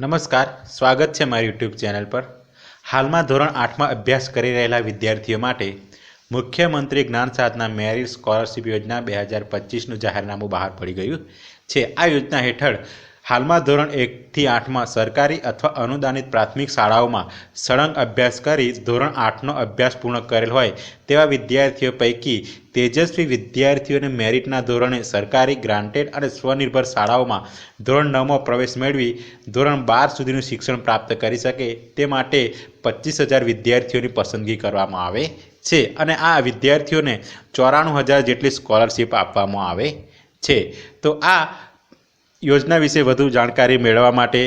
નમસ્કાર, સ્વાગત છે મારી યુટ્યુબ ચેનલ પર. હાલમાં ધોરણ આઠમાં અભ્યાસ કરી રહેલા વિદ્યાર્થીઓ માટે મુખ્યમંત્રી જ્ઞાન સાધના મેરિટ સ્કોલરશિપ યોજના બે હજાર પચીસનું જાહેરનામું બહાર પડી ગયું છે. આ યોજના હેઠળ હાલમાં ધોરણ એકથી આઠમાં સરકારી અથવા અનુદાનિત પ્રાથમિક શાળાઓમાં સળંગ અભ્યાસ કરી ધોરણ આઠનો અભ્યાસ પૂર્ણ કરેલ હોય તેવા વિદ્યાર્થીઓ પૈકી તેજસ્વી વિદ્યાર્થીઓને મેરિટના ધોરણે સરકારી ગ્રાન્ટેડ અને સ્વનિર્ભર શાળાઓમાં ધોરણ નવમાં પ્રવેશ મેળવી ધોરણ બાર સુધીનું શિક્ષણ પ્રાપ્ત કરી શકે તે માટે પચીસ હજાર વિદ્યાર્થીઓની પસંદગી કરવામાં આવે છે અને આ વિદ્યાર્થીઓને ચોરાણું હજાર જેટલી સ્કોલરશિપ આપવામાં આવે છે. તો આ યોજના વિશે વધુ જાણકારી મેળવવા માટે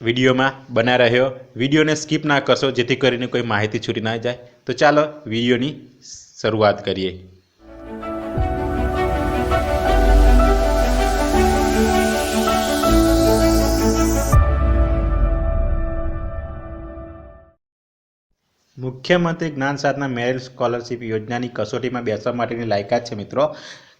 વિડીયોમાં બના રહ્યો. વિડીયોને સ્કીપ ના કરશો, જેથી કરીને કોઈ માહિતી છૂટી ના જાય. તો ચાલો વિડીયોની શરૂઆત કરીએ. મુખ્યમંત્રી જ્ઞાન સાધના મેરિટ સ્કોલરશિપ યોજનાની કસોટીમાં બેસવા માટેની લાયકાત છે, મિત્રો.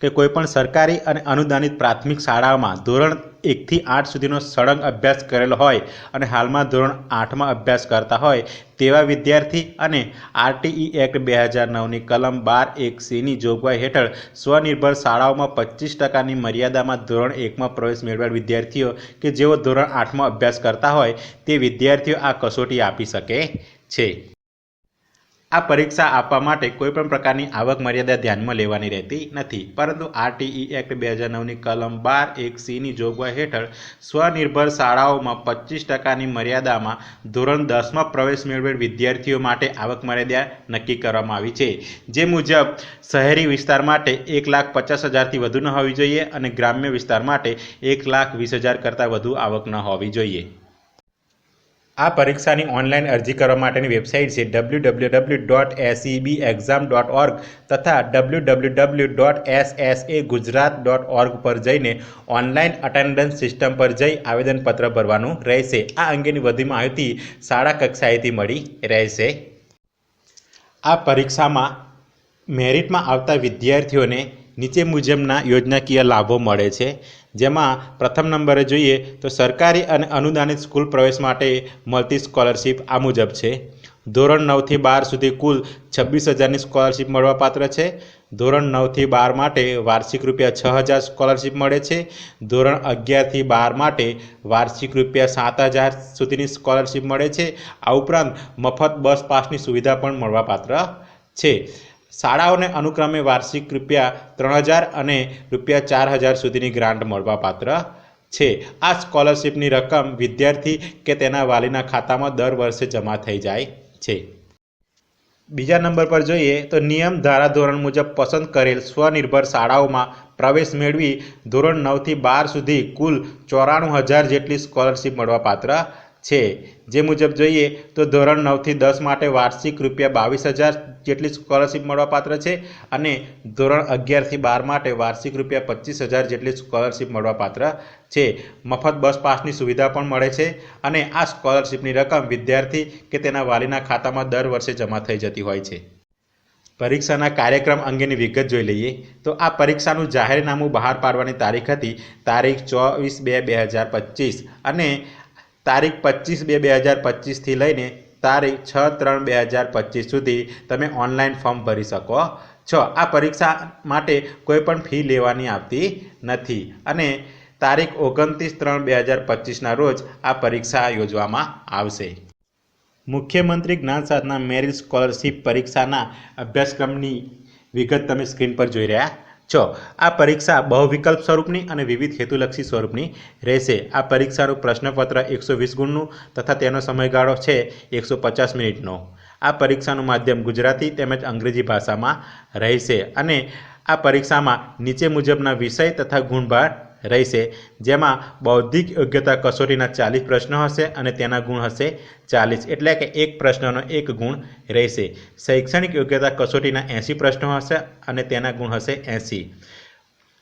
કે કોઈપણ સરકારી અને અનુદાનિત પ્રાથમિક શાળાઓમાં ધોરણ એકથી આઠ સુધીનો સળંગ અભ્યાસ કરેલો હોય અને હાલમાં ધોરણ આઠમાં અભ્યાસ કરતા હોય તેવા વિદ્યાર્થી અને આરટીઈ એક્ટ બે હજાર નવની કલમ બાર એક સીની જોગવાઈ હેઠળ સ્વનિર્ભર શાળાઓમાં પચીસ ટકાની મર્યાદામાં ધોરણ એકમાં પ્રવેશ મેળવેલ વિદ્યાર્થીઓ કે જેઓ ધોરણ આઠમાં અભ્યાસ કરતા હોય તે વિદ્યાર્થીઓ આ કસોટી આપી શકે છે. આ પરીક્ષા આપવા માટે કોઈપણ પ્રકારની આવક મર્યાદા ધ્યાનમાં લેવાની રહેતી નથી. પરંતુ આરટીઈ એક્ટ બે હજાર નવની કલમ બાર એક સીની જોગવાઈ હેઠળ સ્વનિર્ભર શાળાઓમાં પચીસ ટકાની મર્યાદામાં ધોરણ દસમાં પ્રવેશ મેળવેલ વિદ્યાર્થીઓ માટે આવક મર્યાદા નક્કી કરવામાં આવી છે. જે મુજબ, શહેરી વિસ્તાર માટે એક લાખ પચાસ હજારથી વધુ ન હોવી જોઈએ અને ગ્રામ્ય વિસ્તાર માટે એક લાખ વીસ હજાર કરતાં વધુ આવક ન હોવી જોઈએ. આ પરીક્ષાની ઓનલાઈન અરજી કરવા માટેની વેબસાઇટ છે W W W dot SEB exam dot org તથા W W W dot S S A Gujarat dot org પર જઈને ઓનલાઈન અટેન્ડન્સ સિસ્ટમ પર જઈ આવેદનપત્ર ભરવાનું રહેશે. આ અંગેની વધુ માહિતી શાળા કક્ષાએથી મળી રહેશે. આ પરીક્ષામાં મેરિટમાં આવતા વિદ્યાર્થીઓને નીચે મુજબના યોજનાકીય લાભો મળે છે. જેમાં પ્રથમ નંબરે જોઈએ તો સરકારી અને અનુદાનિત સ્કૂલ પ્રવેશ માટે મળતી સ્કોલરશિપ આ મુજબ છે. ધોરણ નવથી બાર સુધી કુલ છવ્વીસ હજારની સ્કોલરશિપ મળવાપાત્ર છે. ધોરણ નવથી બાર માટે વાર્ષિક રૂપિયા છ હજાર સ્કોલરશિપ મળે છે. ધોરણ અગિયારથી બાર માટે વાર્ષિક રૂપિયા સાત હજાર સુધીની સ્કોલરશિપ મળે છે. આ ઉપરાંત મફત બસ પાસની સુવિધા પણ મળવાપાત્ર છે. શાળાઓને અનુક્રમે વાર્ષિક રૂપિયા ત્રણ હજાર અને રૂપિયા ચાર હજાર સુધીની ગ્રાન્ટ મળવાપાત્ર છે. આ સ્કોલરશિપની રકમ વિદ્યાર્થી કે તેના વાલીના ખાતામાં દર વર્ષે જમા થઈ જાય છે. બીજા નંબર પર જોઈએ તો નિયમ ધારાધોરણ મુજબ પસંદ કરેલ સ્વનિર્ભર શાળાઓમાં પ્રવેશ મેળવી ધોરણ નવથી બાર સુધી કુલ ચોરાણું હજાર જેટલી સ્કોલરશિપ મળવાપાત્ર છે. જે મુજબ જોઈએ તો ધોરણ નવથી દસ માટે વાર્ષિક રૂપિયા બાવીસ હજાર જેટલી સ્કોલરશિપ મળવાપાત્ર છે અને ધોરણ અગિયારથી બાર માટે વાર્ષિક રૂપિયા પચીસ હજાર જેટલી સ્કોલરશિપ મળવાપાત્ર છે. મફત બસ પાસની સુવિધા પણ મળે છે અને આ સ્કોલરશિપની રકમ વિદ્યાર્થી કે તેના વાલીના ખાતામાં દર વર્ષે જમા થઈ જતી હોય છે. પરીક્ષાના કાર્યક્રમ અંગેની વિગત જોઈ લઈએ તો આ પરીક્ષાનું જાહેરનામું બહાર પાડવાની તારીખ હતી તારીખ ચોવીસ બે બે હજાર પચીસ અને તારીખ પચીસ બે બે હજાર પચીસથી લઈને તારીખ છ ત્રણ બે હજાર પચીસ સુધી તમે ઓનલાઈન ફોર્મ ભરી શકો. છો, આ પરીક્ષા માટે કોઈ પણ ફી લેવાની આવતી નથી અને તારીખ ઓગણત્રીસ ત્રણ બે હજાર પચીસના રોજ આ પરીક્ષા યોજવામાં આવશે. મુખ્યમંત્રી જ્ઞાન સાધના મેરિટ સ્કોલરશિપ પરીક્ષાના અભ્યાસક્રમની વિગત તમે સ્ક્રીન પર જોઈ રહ્યા છો. આ પરીક્ષા બહુવિકલ્પ સ્વરૂપની અને વિવિધ હેતુલક્ષી સ્વરૂપની રહેશે. આ પરીક્ષાનું પ્રશ્નપત્ર એકસો વીસ ગુણનું તથા તેનો સમયગાળો છે એકસો પચાસ મિનિટનો. આ પરીક્ષાનું માધ્યમ ગુજરાતી તેમજ અંગ્રેજી ભાષામાં રહેશે અને આ પરીક્ષામાં નીચે મુજબના વિષય તથા ગુણભાર રહેશે. જેમાં બૌદ્ધિક યોગ્યતા કસોટીના ચાલીસ પ્રશ્નો હશે અને તેના ગુણ હશે ચાલીસ. એટલે કે એક પ્રશ્નનો એક ગુણ રહેશે. શૈક્ષણિક યોગ્યતા કસોટીના એંસી પ્રશ્નો હશે અને તેના ગુણ હશે એંસી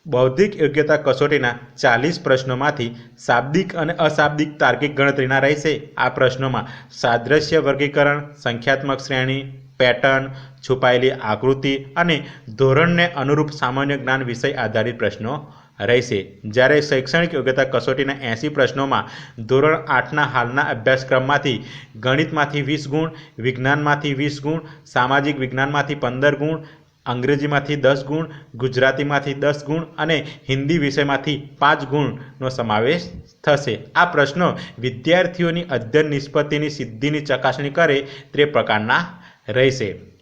બૌદ્ધિક યોગ્યતા કસોટીના ચાલીસ પ્રશ્નોમાંથી શાબ્દિક અને અશાબ્દિક તાર્કિક ગણતરીના રહેશે. આ પ્રશ્નોમાં સાદ્રશ્ય વર્ગીકરણ, સંખ્યાત્મક શ્રેણી, પેટર્ન, છુપાયેલી આકૃતિ અને ધોરણને અનુરૂપ સામાન્ય જ્ઞાન વિષય આધારિત પ્રશ્નો રહેશે. જ્યારે શૈક્ષણિક યોગ્યતા કસોટીના એંસી પ્રશ્નોમાં ધોરણ આઠના હાલના અભ્યાસક્રમમાંથી ગણિતમાંથી વીસ ગુણ, વિજ્ઞાનમાંથી વીસ ગુણ, સામાજિક વિજ્ઞાનમાંથી પંદર ગુણ, અંગ્રેજીમાંથી દસ ગુણ, ગુજરાતીમાંથી દસ ગુણ અને હિન્દી વિષયમાંથી પાંચ ગુણનો સમાવેશ થશે. આ પ્રશ્નો વિદ્યાર્થીઓની અધ્યયન નિષ્પત્તિની સિદ્ધિની ચકાસણી કરે તે પ્રકારના રહેશે.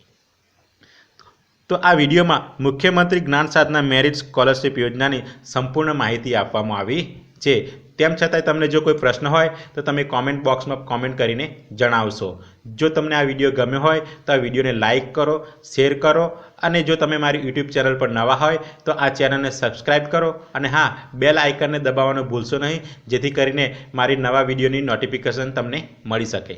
તો આ વિડીયોમાં મુખ્યમંત્રી જ્ઞાન સાધના મેરિટ સ્કોલરશિપ યોજનાની સંપૂર્ણ માહિતી આપવામાં આવી છે. તેમ છતાંય તમને જો કોઈ પ્રશ્ન હોય, તો તમે કોમેન્ટ બોક્સમાં કોમેન્ટ કરીને જણાવશો. જો તમને આ વીડિયો ગમ્યો હોય, તો આ વિડીયોને લાઇક કરો શેર કરો અને જો તમે મારી યુટ્યુબ ચેનલ પર નવા હોય, તો આ ચેનલને સબસ્ક્રાઇબ કરો અને હા બેલ આઇકનને દબાવવાનું ભૂલશો નહીં, જેથી કરીને મારી નવા વિડીયોની નોટિફિકેશન તમને મળી શકે.